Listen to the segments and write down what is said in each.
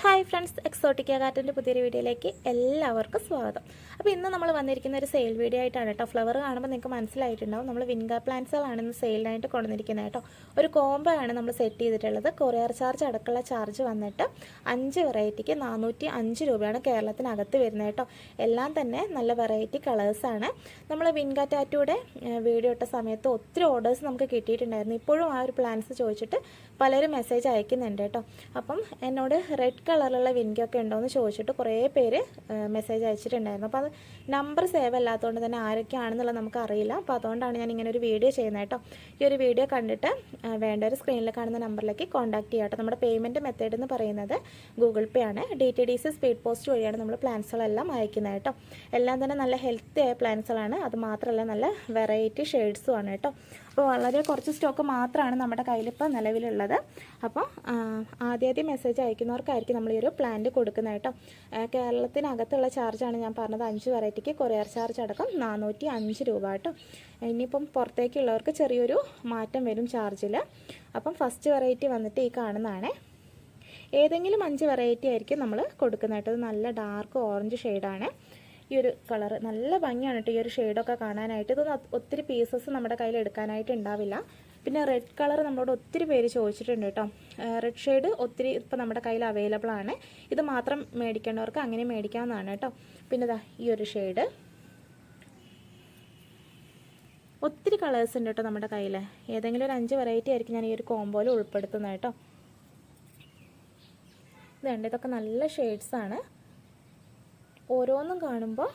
Hi friends Exotica ഗാർഡന്റെ പുതിയൊരു വീഡിയോയിലേക്ക് എല്ലാവർക്കും സ്വാഗതം. അപ്പോൾ ഇന്ന് നമ്മൾ വന്നിരിക്കുന്ന ഒരു സെയിൽ വീഡിയോ ആയിട്ടാണ് കേട്ടോ. ഫ്ലവർ കാണുമ്പോൾ നിങ്ങൾക്ക് മനസ്സിലായിട്ടുണ്ടാവും. നമ്മൾ വിൻഗ പ്ലാന്റ്സുകളാണ് ഇന്ന് സെയിലിനായിട്ട് കൊണ്ടുവന്നിരിക്കുന്നത് കേട്ടോ. ഒരു കോംബോ ആണ് നമ്മൾ സെറ്റ് ചെയ്തിട്ടുള്ളത്. കൊറിയർ ചാർജ് അടക്കമുള്ള ചാർജ് വന്നിട്ട് അഞ്ച് വെറൈറ്റിക്ക് നാനൂറ്റി അഞ്ച് രൂപയാണ് കേരളത്തിനകത്ത് വരുന്നത് കേട്ടോ. എല്ലാം തന്നെ നല്ല വെറൈറ്റി കളേഴ്സാണ് നമ്മൾ വിൻഗ ടാറ്റൂടെ വീഡിയോ ഇട്ട സമയത്ത് ഒത്തിരി ഓർഡേഴ്സ് നമുക്ക് കിട്ടിയിട്ടുണ്ടായിരുന്നു. ഇപ്പോഴും ആ ഒരു പ്ലാൻസ് ചോദിച്ചിട്ട് പലരും മെസ്സേജ് അയക്കുന്നുണ്ട് കേട്ടോ. അപ്പം എന്നോട് റെഡ് കളറിലുള്ള വിൻകൊക്കെ ഉണ്ടോ എന്ന് ചോദിച്ചിട്ട് കുറേ പേര് മെസ്സേജ് അയച്ചിട്ടുണ്ടായിരുന്നു. അപ്പോൾ അത് നമ്പർ സേവ് അല്ലാത്തതുകൊണ്ട് തന്നെ ആരൊക്കെയാണെന്നുള്ളത് നമുക്ക് അറിയില്ല. അപ്പോൾ അതുകൊണ്ടാണ് ഞാൻ ഇങ്ങനെ ഒരു വീഡിയോ ചെയ്യുന്നത് കേട്ടോ. ഈ ഒരു വീഡിയോ കണ്ടിട്ട് ആ, വേണ്ട ഒരു സ്ക്രീനിൽ കാണുന്ന നമ്പറിലേക്ക് കോൺടാക്ട് ചെയ്യാം കേട്ടോ. നമ്മുടെ പേയ്മെന്റ് മെത്തേഡ് എന്ന് പറയുന്നത് ഗൂഗിൾ പേ ആണ്. D T D C speed post വഴിയാണ് നമ്മൾ പ്ലാൻസുകളെല്ലാം അയക്കുന്നത് കേട്ടോ. എല്ലാം തന്നെ നല്ല ഹെൽത്തി ആയ പ്ലാൻസുകളാണ് അത് മാത്രമല്ല നല്ല വെറൈറ്റി ഷെയ്ഡ്സും ആണ് കേട്ടോ. അപ്പോൾ വളരെ കുറച്ച് സ്റ്റോക്ക് മാത്രമാണ് നമ്മുടെ കയ്യിലിപ്പോൾ നിലവിലുള്ളത്. അപ്പോൾ ആദ്യാദ്യം മെസ്സേജ് അയക്കുന്നവർക്കായിരിക്കും നമ്മൾ ഈ ഒരു പ്ലാന്റ് കൊടുക്കുന്നത് കേട്ടോ കേരളത്തിനകത്തുള്ള ചാർജാണ് ഞാൻ പറഞ്ഞത് അഞ്ച് വെറൈറ്റിക്ക് കൊറിയർ ചാർജ് അടക്കം നാനൂറ്റി അഞ്ച് രൂപ കേട്ടോ. ഇനിയിപ്പം പുറത്തേക്കുള്ളവർക്ക് ചെറിയൊരു മാറ്റം വരും ചാർജിൽ അപ്പം ഫസ്റ്റ് വെറൈറ്റി വന്നിട്ട് ഈ കാണുന്നതാണേ. ഏതെങ്കിലും അഞ്ച് വെറൈറ്റി ആയിരിക്കും നമ്മൾ കൊടുക്കുന്നത് കേട്ടോ. ഇത് നല്ല ഡാർക്ക് ഓറഞ്ച് ഷെയ്ഡാണ് ഈ ഒരു കളർ നല്ല ഭംഗിയാണ് കേട്ടോ ഈ ഒരു ഷെയ്ഡൊക്കെ കാണാനായിട്ട്. ഇതൊന്നും ഒത്തിരി പീസസ് നമ്മുടെ കയ്യിൽ എടുക്കാനായിട്ട് ഉണ്ടാവില്ല. പിന്നെ റെഡ് കളർ നമ്മളോട് ഒത്തിരി പേര് ചോദിച്ചിട്ടുണ്ട് കേട്ടോ. റെഡ് ഷെയ്ഡ് ഒത്തിരി ഇപ്പോൾ നമ്മുടെ കയ്യിൽ അവൈലബിൾ ആണ്. ഇത് മാത്രം മേടിക്കേണ്ടവർക്ക് അങ്ങനെ മേടിക്കാവുന്നതാണ് കേട്ടോ. പിന്നെ ഇതാ ഈ ഒരു ഷെയ്ഡ് ഒത്തിരി കളേഴ്സ് ഉണ്ട് കേട്ടോ നമ്മുടെ കയ്യിൽ ഏതെങ്കിലും ഒരു അഞ്ച് വെറൈറ്റി ആയിരിക്കും ഞാൻ ഈ ഒരു കോംബോയിൽ ഉൾപ്പെടുത്തുന്നത് കേട്ടോ. ഇതുണ്ട് ഇതൊക്കെ നല്ല ഷെയ്ഡ്സാണ് ഓരോന്നും കാണുമ്പോൾ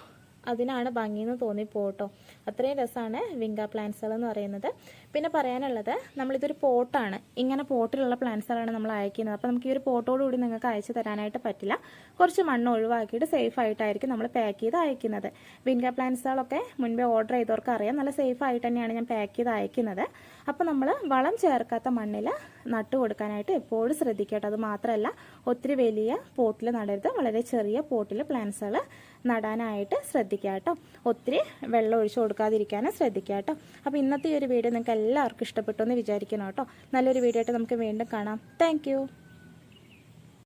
അതിനാണ് ഭംഗിയെന്ന് തോന്നിപ്പോട്ടോ. അത്രയും രസമാണ് വിങ്ക പ്ലാന്റ്സുകൾ എന്ന് പറയുന്നത്. പിന്നെ പറയാനുള്ളത് നമ്മളിതൊരു പോട്ടാണ്. ഇങ്ങനെ പോട്ടിലുള്ള പ്ലാന്റ്സുകളാണ് നമ്മൾ അയക്കുന്നത്. അപ്പോൾ നമുക്ക് ഈ ഒരു പോട്ടോട് കൂടി നിങ്ങൾക്ക് അയച്ചു തരാനായിട്ട് പറ്റില്ല. കുറച്ച് മണ്ണ് ഒഴിവാക്കിയിട്ട് സേഫ് ആയിട്ടായിരിക്കും നമ്മൾ പാക്ക് ചെയ്ത് അയക്കുന്നത്. വിങ്ക പ്ലാന്റ്സുകളൊക്കെ മുൻപേ ഓർഡർ ചെയ്തവർക്ക് അറിയാം. നല്ല സേഫ് ആയിട്ട് തന്നെയാണ് ഞാൻ പാക്ക് ചെയ്ത് അയക്കുന്നത്. അപ്പോൾ നമ്മൾ വളം ചേർക്കാത്ത മണ്ണിൽ നട്ടു കൊടുക്കാനായിട്ട് എപ്പോഴും ശ്രദ്ധിക്കട്ടെ. അത് മാത്രമല്ല ഒത്തിരി വലിയ പോട്ടിൽ നടരുത്. വളരെ ചെറിയ പോട്ടിൽ പ്ലാന്റ്സുകൾ നടാനായിട്ട് ശ്രദ്ധിക്കുക കേട്ടോ. ഒത്തിരി വെള്ളം ഒഴിച്ചു കൊടുക്കാതിരിക്കാനും ശ്രദ്ധിക്കുക കേട്ടോ. അപ്പോൾ ഇന്നത്തെ ഈ ഒരു വീഡിയോ നിങ്ങൾക്ക് എല്ലാവർക്കും ഇഷ്ടപ്പെട്ടു എന്ന് വിചാരിക്കണം കേട്ടോ. നല്ലൊരു വീഡിയോ ആയിട്ട് നമുക്ക് വീണ്ടും കാണാം. താങ്ക്